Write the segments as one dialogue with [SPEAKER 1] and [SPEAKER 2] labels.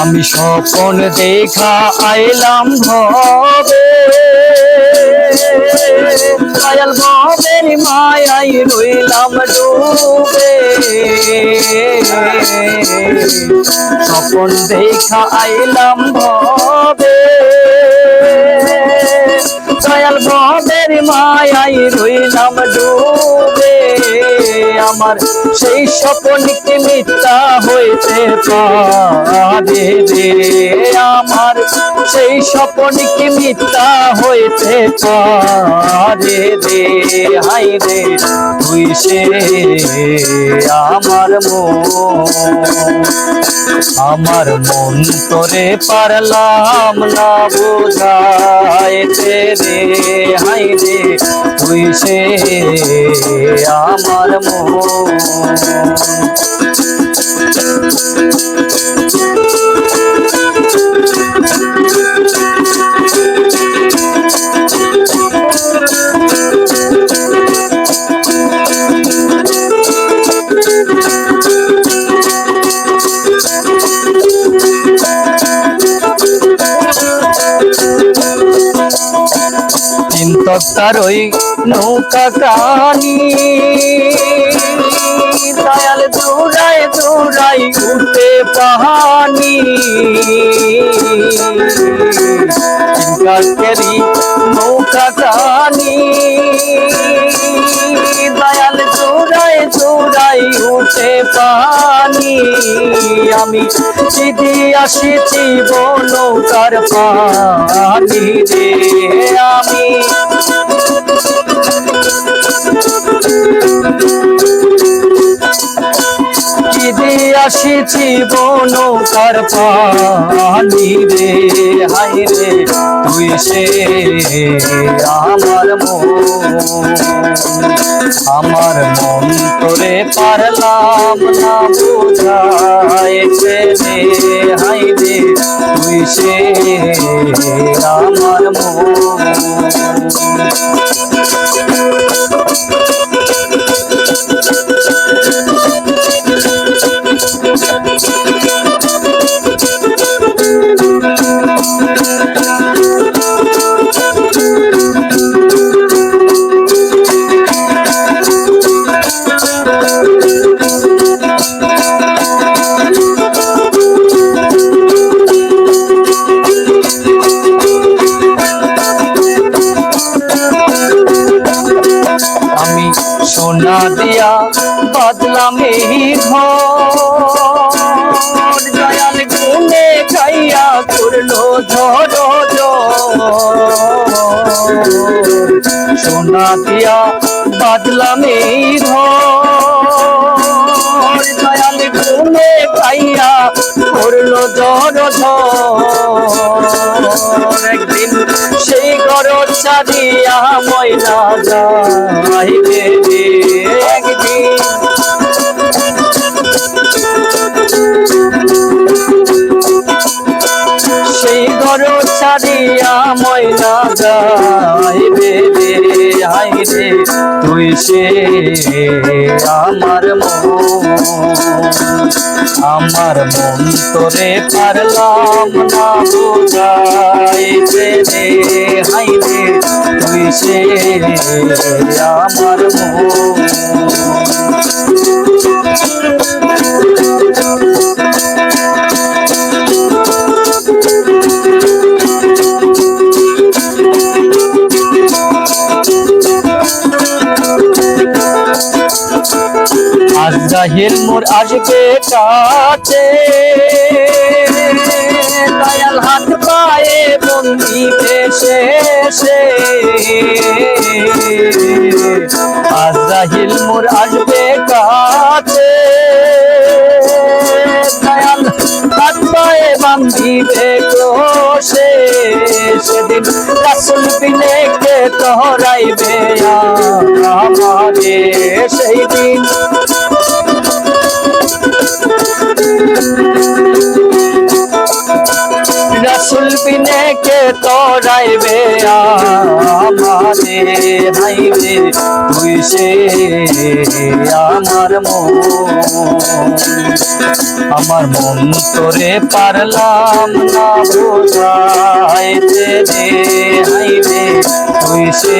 [SPEAKER 1] আমি স্বপন দেখা আইলাম ভবে। দয়াল ভবের মায়াই রইলাম ডুবে। স্বপন দেখা আইলাম ভবে। দয়াল ভবের মায়াই রইলাম ডুবে। আমার। সেই স্বপ্ন কি মিথ্যা হইতে পারে রে আমার, সেই স্বপন কি মিথ্যা হইতে পারে রে হাই রে, তুই সে আমার মন। আমার মন তোরে পারলাম না বোঝাইতে রে হাই রে, তুই সে আমার মন। চিন্ততার ওই নৌকা কানি দয়াল দৌড়ায় দৌড়াই উঠে পাহানি চিন্তাকেরি নৌকা কানি উঠে পানি। আমি সিধি আসিছি নৌকার পানি রে আমি। সিধি আসিছি নৌকার পানি রে হাই রে। সে আমার মন। আমার মন তোরে পারলাম না বুঝাইতে রে হাই রে আমার মন। সোনা দিয়া বাদলাম এই ঘর। দয়াল গুনে খাইয়া করল ঝড়। সোনা দিয়া বাদলাম এই ঘর। সেই ঘর চারিয়া ময়না যাইবে একদিন। সেই ঘর ছাড়িয়া ময়না যাইবে রে হাই রে তুই সে আমার মন। আমার মন তোরে পারলাম না রে হাই রে সে আমার আজরাহিল মোর আসবে কাছে। দয়াল হাত পায়ে বন্দি ভেসে সে আজরাহিল মোর আসবে কাছে। দয়াল হাত পায়ে বান্ধিবে ক্রোশে সেদিন বিনে কে আমারে সেই দিন। বিনে কে তোরাইবে আমারে? হাইবে তুই সে আমার মন। আমার মন তোরে পারলাম না বোঝাইতে রে। হাইবে তুই সে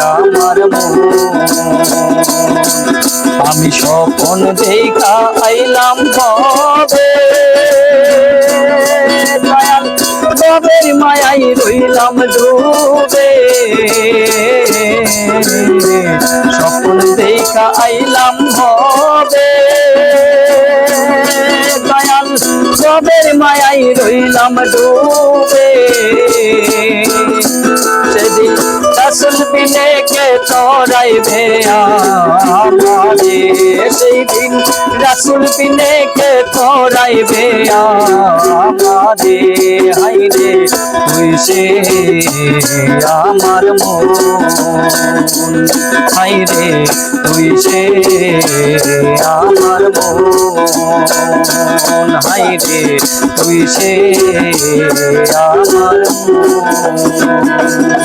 [SPEAKER 1] আমার মন। আমি স্বপন দেখা আইলাম দয়াল কবের মায়াই রইলাম ডুবে। সকল দেখা আইলাম হবে দয়াল কবের মায়াই রইলাম ডুবে। রসুল বিনে কে তোরাইবে আমারে সেই দিন রসুল বিনে কে তোরাইবে আমারে হাইরে সে আমার মন। হাইরে সে আমার মন। হাইরে সে আমার মন।